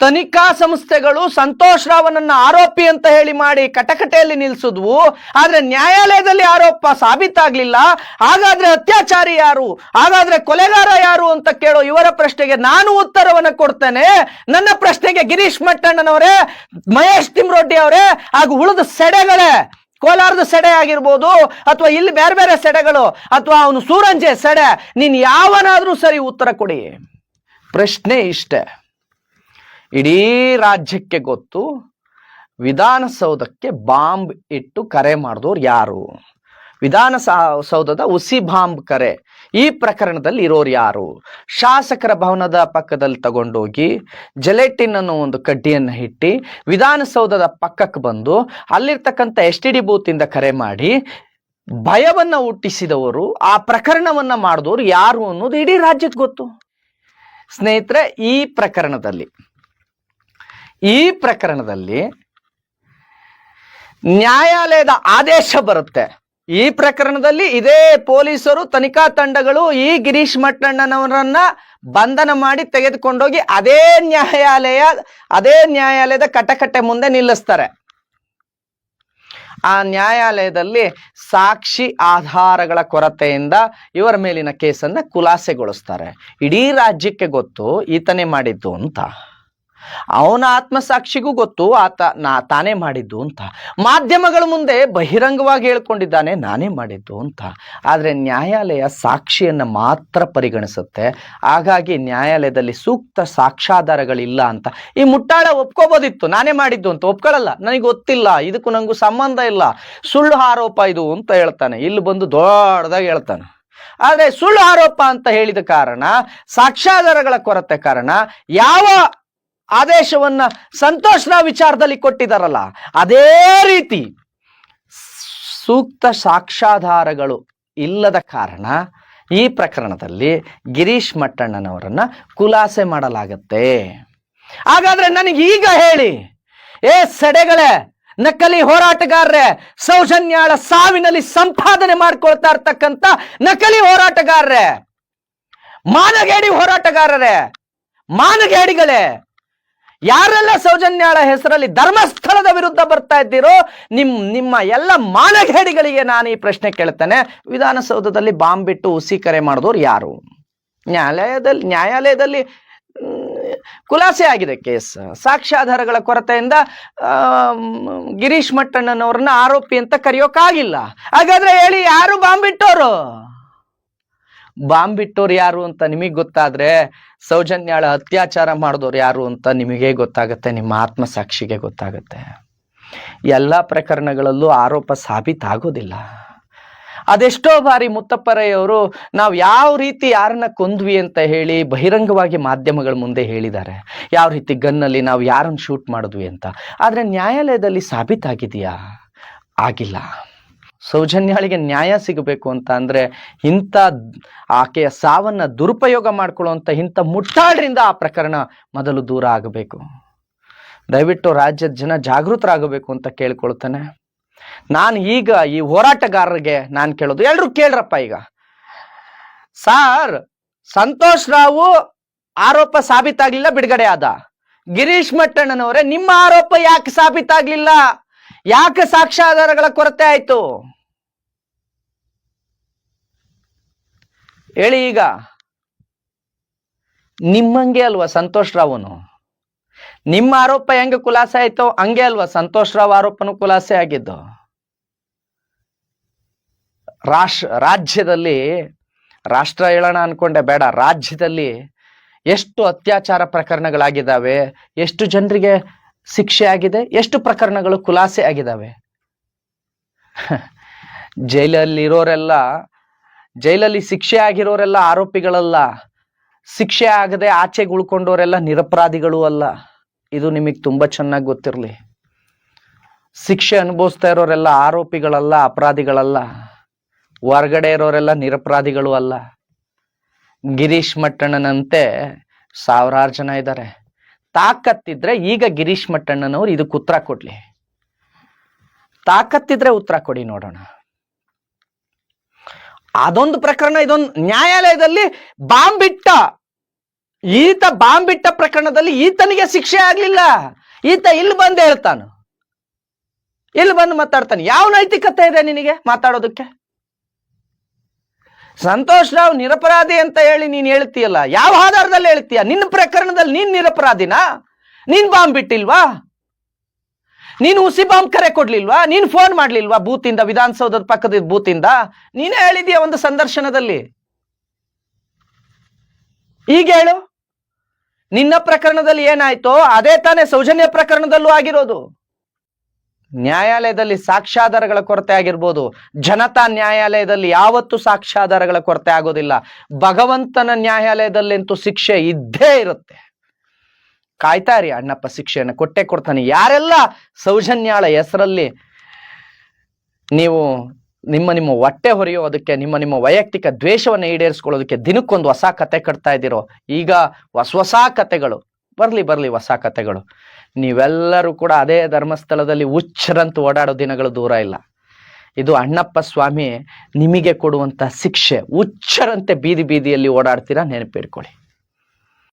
ತನಿಖಾ ಸಂಸ್ಥೆಗಳು ಸಂತೋಷ್ ರಾವನನ್ನ ಆರೋಪಿ ಅಂತ ಹೇಳಿ ಮಾಡಿ ಕಟಕಟೆಯಲ್ಲಿ ನಿಲ್ಸಿದ್ವು. ಆದ್ರೆ ನ್ಯಾಯಾಲಯದಲ್ಲಿ ಆರೋಪ ಸಾಬೀತಾಗ್ಲಿಲ್ಲ. ಹಾಗಾದ್ರೆ ಅತ್ಯಾಚಾರಿ ಯಾರು? ಹಾಗಾದ್ರೆ ಕೊಲೆಗಾರ ಯಾರು ಅಂತ ಕೇಳೋ ಇವರ ಪ್ರಶ್ನೆಗೆ ನಾನು ಉತ್ತರವನ್ನ ಕೊಡ್ತೇನೆ. ನನ್ನ ಪ್ರಶ್ನೆಗೆ ಗಿರೀಶ್ ಮಟ್ಟಣ್ಣನವರೇ, ಮಹೇಶ್ ತಿಮ್ರೊಡ್ಡಿ ಅವರೇ, ಹಾಗೂ ಉಳಿದ ಸೆಡೆಗಳೇ. ಕೋಲಾರದ ಸೆಡೆ ಆಗಿರ್ಬೋದು, ಅಥವಾ ಇಲ್ಲಿ ಬೇರೆ ಬೇರೆ ಸೆಡೆಗಳು, ಅಥವಾ ಅವನು ಸೂರಂಜೆ ಸೆಡೆ. ನೀನ್ ಯಾವನಾದ್ರೂ ಸರಿ ಉತ್ತರ ಕೊಡಿ. ಪ್ರಶ್ನೆ ಇಷ್ಟೇ. ಇಡೀ ರಾಜ್ಯಕ್ಕೆ ಗೊತ್ತು. ವಿಧಾನಸೌಧಕ್ಕೆ ಬಾಂಬ್ ಇಟ್ಟು ಕರೆ ಮಾಡಿದವ್ರು ಯಾರು? ವಿಧಾನ ಸೌಧದ ಉಸಿ ಬಾಂಬ್ ಕರೆ. ಈ ಪ್ರಕರಣದಲ್ಲಿ ಇರೋರು ಯಾರು? ಶಾಸಕರ ಭವನದ ಪಕ್ಕದಲ್ಲಿ ತಗೊಂಡೋಗಿ ಜೆಲೆಟಿನ್ ಅನ್ನೋ ಒಂದು ಕಡ್ಡಿಯನ್ನು ಇಟ್ಟು ವಿಧಾನಸೌಧದ ಪಕ್ಕಕ್ಕೆ ಬಂದು ಅಲ್ಲಿರ್ತಕ್ಕಂಥ ಎಸ್ ಟಿ ಡಿ ಬೂತಿಂದ ಕರೆ ಮಾಡಿ ಭಯವನ್ನ ಹುಟ್ಟಿಸಿದವರು, ಆ ಪ್ರಕರಣವನ್ನ ಮಾಡಿದವರು ಯಾರು ಅನ್ನೋದು ಇಡೀ ರಾಜ್ಯಕ್ಕೆ ಗೊತ್ತು. ಸ್ನೇಹಿತರೆ, ಈ ಪ್ರಕರಣದಲ್ಲಿ ಈ ಪ್ರಕರಣದಲ್ಲಿ ನ್ಯಾಯಾಲಯದ ಆದೇಶ ಬರುತ್ತೆ. ಈ ಪ್ರಕರಣದಲ್ಲಿ ಇದೇ ಪೊಲೀಸರು ತನಿಖಾ ತಂಡಗಳು ಈ ಗಿರೀಶ್ ಮಟ್ಟಣ್ಣನವರನ್ನ ಬಂಧನ ಮಾಡಿ ತೆಗೆದುಕೊಂಡೋಗಿ ಅದೇ ನ್ಯಾಯಾಲಯ, ಅದೇ ನ್ಯಾಯಾಲಯದ ಕಟಕಟೆ ಮುಂದೆ ನಿಲ್ಲಿಸ್ತಾರೆ. ಆ ನ್ಯಾಯಾಲಯದಲ್ಲಿ ಸಾಕ್ಷಿ ಆಧಾರಗಳ ಕೊರತೆಯಿಂದ ಇವರ ಮೇಲಿನ ಕೇಸನ್ನ ಖುಲಾಸೆಗೊಳಿಸ್ತಾರೆ. ಇಡೀ ರಾಜ್ಯಕ್ಕೆ ಗೊತ್ತು, ಈತನೇ ಮಾಡಿದ್ದು ಅಂತ. ಅವನ ಆತ್ಮಸಾಕ್ಷಿಗೂ ಗೊತ್ತು, ಆತ ನಾ ತಾನೇ ಮಾಡಿದ್ದು ಅಂತ. ಮಾಧ್ಯಮಗಳ ಮುಂದೆ ಬಹಿರಂಗವಾಗಿ ಹೇಳ್ಕೊಂಡಿದ್ದಾನೆ, ನಾನೇ ಮಾಡಿದ್ದು ಅಂತ. ಆದರೆ ನ್ಯಾಯಾಲಯ ಸಾಕ್ಷಿಯನ್ನ ಮಾತ್ರ ಪರಿಗಣಿಸುತ್ತೆ. ಹಾಗಾಗಿ ನ್ಯಾಯಾಲಯದಲ್ಲಿ ಸೂಕ್ತ ಸಾಕ್ಷ್ಯಾಧಾರಗಳಿಲ್ಲ ಅಂತ. ಈ ಮುಟ್ಟಾಳ ಒಪ್ಕೋಬೋದಿತ್ತು, ನಾನೇ ಮಾಡಿದ್ದು ಅಂತ. ಒಪ್ಕೊಳ್ಳಲ್ಲ ನನಗೆ ಗೊತ್ತಿಲ್ಲ, ಇದಕ್ಕೂ ನನಗೂ ಸಂಬಂಧ ಇಲ್ಲ. ಸುಳ್ಳು ಆರೋಪ ಇದು ಅಂತ ಹೇಳ್ತಾನೆ. ಇಲ್ಲಿ ಬಂದು ದೊಡ್ಡದಾಗಿ ಹೇಳ್ತಾನೆ. ಆದರೆ ಸುಳ್ಳು ಆರೋಪ ಅಂತ ಹೇಳಿದ ಕಾರಣ, ಸಾಕ್ಷ್ಯಾಧಾರಗಳ ಕೊರತೆ ಕಾರಣ, ಯಾವ ಆದೇಶವನ್ನ ಸಂತೋಷನ ವಿಚಾರದಲ್ಲಿ ಕೊಟ್ಟಿದಾರಲ್ಲ, ಅದೇ ರೀತಿ ಸೂಕ್ತ ಸಾಕ್ಷ್ಯಾಧಾರಗಳು ಇಲ್ಲದ ಕಾರಣ ಈ ಪ್ರಕರಣದಲ್ಲಿ ಗಿರೀಶ್ ಮಟ್ಟಣ್ಣನವರನ್ನ ಖುಲಾಸೆ ಮಾಡಲಾಗತ್ತೆ. ಹಾಗಾದ್ರೆ ನನಗೆ ಈಗ ಹೇಳಿ, ಏ ಸಡೆಗಳೇ, ನಕಲಿ ಹೋರಾಟಗಾರರೇ, ಸೌಜನ್ಯಾಳ ಸಾವಿನಲ್ಲಿ ಸಂಪಾದನೆ ಮಾಡ್ಕೊಳ್ತಾ ಇರ್ತಕ್ಕಂಥ ನಕಲಿ ಹೋರಾಟಗಾರರೇ, ಮಾನಗೇಡಿ ಹೋರಾಟಗಾರರೇ, ಮಾನಗೇಡಿಗಳೇ ಯಾರೆಲ್ಲ ಸೌಜನ್ಯಾಳ ಹೆಸರಲ್ಲಿ ಧರ್ಮಸ್ಥಳದ ವಿರುದ್ಧ ಬರ್ತಾ ಇದ್ದೀರೋ, ನಿಮ್, ನಿಮ್ಮ ಎಲ್ಲ ಮಾನಗೇಡಿಗಳಿಗೆ ನಾನು ಈ ಪ್ರಶ್ನೆ ಕೇಳ್ತೇನೆ. ವಿಧಾನಸೌಧದಲ್ಲಿ ಬಾಂಬ್ ಬಿಟ್ಟು ಉಸಿ ಕರೆ ಮಾಡಿದವ್ರು ಯಾರು? ನ್ಯಾಯಾಲಯದಲ್ಲಿ ನ್ಯಾಯಾಲಯದಲ್ಲಿ ಖುಲಾಸೆ ಆಗಿದೆ ಕೇಸ್. ಸಾಕ್ಷ್ಯಾಧಾರಗಳ ಕೊರತೆಯಿಂದ ಗಿರೀಶ್ ಮಟ್ಟಣ್ಣನವ್ರನ್ನ ಆರೋಪಿ ಅಂತ ಕರೆಯೋಕ್ಕಾಗಿಲ್ಲ ಹಾಗಾದ್ರೆ ಹೇಳಿ ಯಾರು ಬಾಂಬ್ ಬಿಟ್ಟೋರು ಬಾಂಬ್ ಬಿಟ್ಟೋರು ಯಾರು ಅಂತ ನಿಮಗೆ ಗೊತ್ತಾದ್ರೆ ಸೌಜನ್ಯಾಳ ಅತ್ಯಾಚಾರ ಮಾಡಿದವ್ರು ಯಾರು ಅಂತ ನಿಮಗೆ ಗೊತ್ತಾಗುತ್ತೆ, ನಿಮ್ಮ ಆತ್ಮಸಾಕ್ಷಿಗೆ ಗೊತ್ತಾಗುತ್ತೆ. ಎಲ್ಲ ಪ್ರಕರಣಗಳಲ್ಲೂ ಆರೋಪ ಸಾಬೀತಾಗೋದಿಲ್ಲ ಅದೆಷ್ಟೋ ಬಾರಿ ಮುತ್ತಪ್ಪರಯ್ಯವರು ನಾವು ಯಾವ ರೀತಿ ಯಾರನ್ನ ಕೊಂದ್ವಿ ಅಂತ ಹೇಳಿ ಬಹಿರಂಗವಾಗಿ ಮಾಧ್ಯಮಗಳ ಮುಂದೆ ಹೇಳಿದ್ದಾರೆ. ಯಾವ ರೀತಿ ಗನ್ನಲ್ಲಿ ನಾವು ಯಾರನ್ನು ಶೂಟ್ ಮಾಡಿದ್ವಿ ಅಂತ. ಆದರೆ ನ್ಯಾಯಾಲಯದಲ್ಲಿ ಸಾಬೀತಾಗಿದೆಯಾ ಆಗಿಲ್ಲ. ಸೌಜನ್ಯಾಳಿಗೆ ನ್ಯಾಯ ಸಿಗಬೇಕು ಅಂತ ಅಂದ್ರೆ ಇಂಥ ಆಕೆಯ ಸಾವನ್ನ ದುರುಪಯೋಗ ಮಾಡ್ಕೊಳ್ಳುವಂಥ ಇಂಥ ಮುಟ್ಟಾಳರಿಂದ ಆ ಪ್ರಕರಣ ಮೊದಲು ದೂರ ಆಗಬೇಕು. ದಯವಿಟ್ಟು ರಾಜ್ಯದ ಜನ ಜಾಗೃತರಾಗಬೇಕು ಅಂತ ಕೇಳ್ಕೊಳ್ತೇನೆ. ನಾನು ಈಗ ಈ ಹೋರಾಟಗಾರರಿಗೆ ನಾನು ಕೇಳೋದು, ಎಲ್ರು ಕೇಳ್ರಪ್ಪ ಈಗ. ಸಾರ್, ಸಂತೋಷ್ ರಾವು ಆರೋಪ ಸಾಬೀತಾಗ್ಲಿಲ್ಲ, ಬಿಡುಗಡೆ ಆದ. ಗಿರೀಶ್ ಮಟ್ಟಣ್ಣನವರೇ, ನಿಮ್ಮ ಆರೋಪ ಯಾಕೆ ಸಾಬೀತಾಗ್ಲಿಲ್ಲ? ಯಾಕೆ ಸಾಕ್ಷ್ಯಾಧಾರಗಳ ಕೊರತೆ ಆಯ್ತು? ಹೇಳಿ ಈಗ. ನಿಮ್ಮಂಗೆ ಅಲ್ವಾ ಸಂತೋಷ್ ರಾವನು? ನಿಮ್ಮ ಆರೋಪ ಹೆಂಗೆ ಖುಲಾಸೆ ಆಯ್ತೋ ಹಂಗೆ ಅಲ್ವಾ ಸಂತೋಷ್ ರಾವ್ ಆರೋಪನು ಖುಲಾಸೆ ಆಗಿದ್ದು? ರಾಷ್ಟ್ರ ರಾಜ್ಯದಲ್ಲಿ, ರಾಷ್ಟ್ರ ಹೇಳೋಣ ಅನ್ಕೊಂಡೆ ಬೇಡ, ರಾಜ್ಯದಲ್ಲಿ ಎಷ್ಟು ಅತ್ಯಾಚಾರ ಪ್ರಕರಣಗಳಾಗಿದ್ದಾವೆ, ಎಷ್ಟು ಜನರಿಗೆ ಶಿಕ್ಷೆ ಆಗಿದೆ, ಎಷ್ಟು ಪ್ರಕರಣಗಳು ಖುಲಾಸೆ ಆಗಿದ್ದಾವೆ? ಜೈಲಲ್ಲಿ ಇರೋರೆಲ್ಲ ಜೈಲಲ್ಲಿ ಶಿಕ್ಷೆ ಆಗಿರೋರೆಲ್ಲ ಆರೋಪಿಗಳಲ್ಲ. ಶಿಕ್ಷೆ ಆಗದೆ ಆಚೆಗೆ ಉಳ್ಕೊಂಡವರೆಲ್ಲ ನಿರಪರಾಧಿಗಳು ಅಲ್ಲ. ಇದು ನಿಮಗೆ ತುಂಬ ಚೆನ್ನಾಗಿ ಗೊತ್ತಿರಲಿ. ಶಿಕ್ಷೆ ಅನುಭವಿಸ್ತಾ ಇರೋರೆಲ್ಲ ಆರೋಪಿಗಳಲ್ಲ, ಅಪರಾಧಿಗಳಲ್ಲ. ಹೊರಗಡೆ ಇರೋರೆಲ್ಲ ನಿರಪರಾಧಿಗಳು ಅಲ್ಲ. ಗಿರೀಶ್ ಮಟ್ಟಣ್ಣನಂತೆ ಸಾವಿರಾರು ಜನ ಇದ್ದಾರೆ ತಾಕತ್ತಿದ್ರೆ ಈಗ ಗಿರೀಶ್ ಮಟ್ಟಣ್ಣನವ್ರು ಇದಕ್ಕೆ ಉತ್ತರ ಕೊಡ್ಲಿ. ತಾಕತ್ತಿದ್ರೆ ಉತ್ತರ ಕೊಡಿ ನೋಡೋಣ. ಅದೊಂದು ಪ್ರಕರಣ, ಇದೊಂದು ನ್ಯಾಯಾಲಯದಲ್ಲಿ ಬಾಂಬಿಟ್ಟ. ಈತ ಬಾಂಬಿಟ್ಟ ಪ್ರಕರಣದಲ್ಲಿ ಈತನಿಗೆ ಶಿಕ್ಷೆ ಆಗ್ಲಿಲ್ಲ. ಈತ ಇಲ್ಲಿ ಬಂದು ಹೇಳ್ತಾನು. ಇಲ್ಲಿ ಬಂದು ಮಾತಾಡ್ತಾನೆ. ಯಾವ ನೈತಿಕತೆ ಇದೆ ನಿನಗೆ ಮಾತಾಡೋದಕ್ಕೆ? ಸಂತೋಷ್ ರಾವ್ ನಿರಪರಾಧಿ ಅಂತ ಹೇಳಿ ನೀನ್ ಹೇಳ್ತೀಯಲ್ಲ, ಯಾವ ಆಧಾರದಲ್ಲಿ ಹೇಳ್ತೀಯ? ನಿನ್ನ ಪ್ರಕರಣದಲ್ಲಿ ನೀನ್ ನಿರಪರಾಧಿನಾ? ನೀನ್ ಬಾಂಬ್ ಬಿಟ್ಟಿಲ್ವಾ ನೀನು ಹುಸಿ ಬಾಂಬ್ ಕರೆ ಕೊಡ್ಲಿಲ್ವಾ? ನೀನ್ ಫೋನ್ ಮಾಡ್ಲಿಲ್ವಾ ಬೂತಿಂದ, ವಿಧಾನಸೌಧದ ಪಕ್ಕದ ಬೂತಿಂದ? ನೀನೇ ಹೇಳಿದೀಯ ಒಂದು ಸಂದರ್ಶನದಲ್ಲಿ? ಈಗ ಹೇಳು. ನಿನ್ನ ಪ್ರಕರಣದಲ್ಲಿ ಏನಾಯ್ತೋ, ಅದೇ ತಾನೇ ಸೌಜನ್ಯ ಪ್ರಕರಣದಲ್ಲೂ ಆಗಿರೋದು. ನ್ಯಾಯಾಲಯದಲ್ಲಿ ಸಾಕ್ಷ್ಯಾಧಾರಗಳ ಕೊರತೆ ಆಗಿರ್ಬೋದು. ಜನತಾ ನ್ಯಾಯಾಲಯದಲ್ಲಿ ಯಾವತ್ತು ಸಾಕ್ಷ್ಯಾಧಾರಗಳ ಕೊರತೆ ಆಗೋದಿಲ್ಲ. ಭಗವಂತನ ನ್ಯಾಯಾಲಯದಲ್ಲಂತೂ ಶಿಕ್ಷೆ ಇದ್ದೇ ಇರುತ್ತೆ. ಕಾಯ್ತಾ ಇರಿ ಅಣ್ಣಪ್ಪ ಶಿಕ್ಷೆಯನ್ನು ಕೊಟ್ಟೆ ಕೊಡ್ತಾನೆ. ಯಾರೆಲ್ಲ ಸೌಜನ್ಯಾಳ ಹೆಸರಲ್ಲಿ ನೀವು ನಿಮ್ಮ ನಿಮ್ಮ ಹೊಟ್ಟೆ ಹೊರೆಯೋದಕ್ಕೆ ನಿಮ್ಮ ನಿಮ್ಮ ವೈಯಕ್ತಿಕ ದ್ವೇಷವನ್ನು ಈಡೇರಿಸ್ಕೊಳ್ಳೋದಕ್ಕೆ ದಿನಕ್ಕೊಂದು ಹೊಸ ಕತೆ ಕಟ್ತಾ ಇದ್ದೀರೋ? ಈಗ ಹೊಸ ಹೊಸ ಕತೆಗಳು. ಬರಲಿ ಬರಲಿ ಹೊಸ ಕತೆಗಳು. ನೀವೆಲ್ಲರೂ ಕೂಡ ಅದೇ ಧರ್ಮಸ್ಥಳದಲ್ಲಿ ಹುಚ್ಚರಂತೂ ಓಡಾಡೋ ದಿನಗಳು ದೂರ ಇಲ್ಲ. ಇದು ಅಣ್ಣಪ್ಪ ಸ್ವಾಮಿ ನಿಮಗೆ ಕೊಡುವಂಥ ಶಿಕ್ಷೆ. ಹುಚ್ಚರಂತೆ ಬೀದಿ ಬೀದಿಯಲ್ಲಿ ಓಡಾಡ್ತೀರಾ ನೆನಪಿಡ್ಕೊಳ್ಳಿ